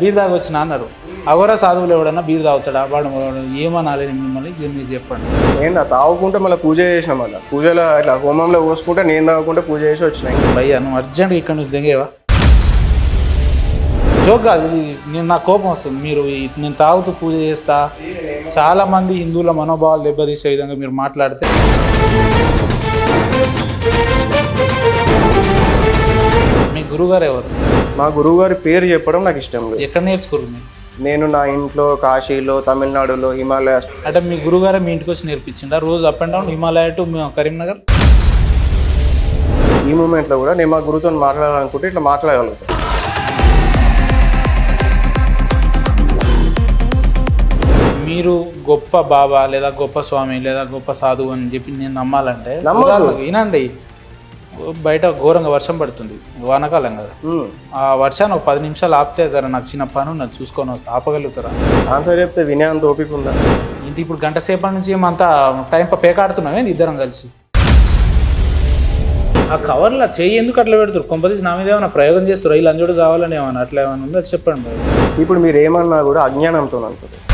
Beer తాగి వచ్చిన అన్నారు. అగోరా సాధువులు ఎవడన్నా బీర్ తాగుతాడా? వాడు ఏమనాలి? మిమ్మల్ని మీరు చెప్పండి. నేను తాగుకుంటే మళ్ళీ పూజ చేసిన మళ్ళీ? పూజలో ఇట్లా హోమంలో పోసుకుంటే నేను తాగుకుంటే పూజ చేసి వచ్చినాయి భయ్యా నువ్వు అర్జెంట్గా ఇక్కడ నుంచి దిగేవా? జోక్ కాదు ఇది నేను నా కోపం వస్తుంది. మీరు నేను తాగుతూ పూజ చేస్తా. చాలా మంది హిందువుల మనోభావాలు దెబ్బతీసే విధంగా మీరు మాట్లాడితే. మీ గురుగారు ఎవరు మా గురువు గారి పేరు చెప్పడం నాకు ఇష్టం లేదు. ఎక్కడ నేర్చుకోరు మీరు? నేను నా ఇంట్లో కాశీలో తమిళనాడులో హిమాలయాస్ అంటే మీ గురుగారే మీ ఇంటికి వచ్చి నేర్పించిండా రోజు up and down Himalaya to me Karimnagar? ఈ మూమెంట్లో కూడా నేను మా గురువుతో మాట్లాడాలనుకుంటే ఇట్లా మాట్లాడగలుగుతాను మీరు గొప్ప బాబా లేదా గొప్ప స్వామి లేదా గొప్ప సాధువు అని చెప్పి నేను నమ్మాలంటే. ఉదాహరణకు వినండి. బయట ఘోరంగా వర్షం పడుతుంది. వానాకాలం కదా. ఆ వర్షాన్ని ఒక పది నిమిషాలు ఆపితే సరే నాకు చిన్న పని ఉన్నది. చూసుకొని వస్తే. ఆపగలుగుతారా? ఆన్సర్ చెప్తే వినే అంత ఓపిక ఉందా? ఇంత ఇప్పుడు గంట సేపటి నుంచి ఏమంతా టైం పేకాడుతున్నాం ఏంది ఇద్దరం కలిసి? ఆ కవర్లో చెయ్యి ఎందుకు అట్లా పెడతారు? కొంపదీసి నా మీద ఏమైనా ప్రయోగం చేస్తారు? ఈ లంజోడు కావాలని ఏమన్నా అట్లా ఏమైనా ఉందో? చెప్పండి ఇప్పుడు మీరు ఏమన్నా కూడా అజ్ఞానంతో అనుకుంటారు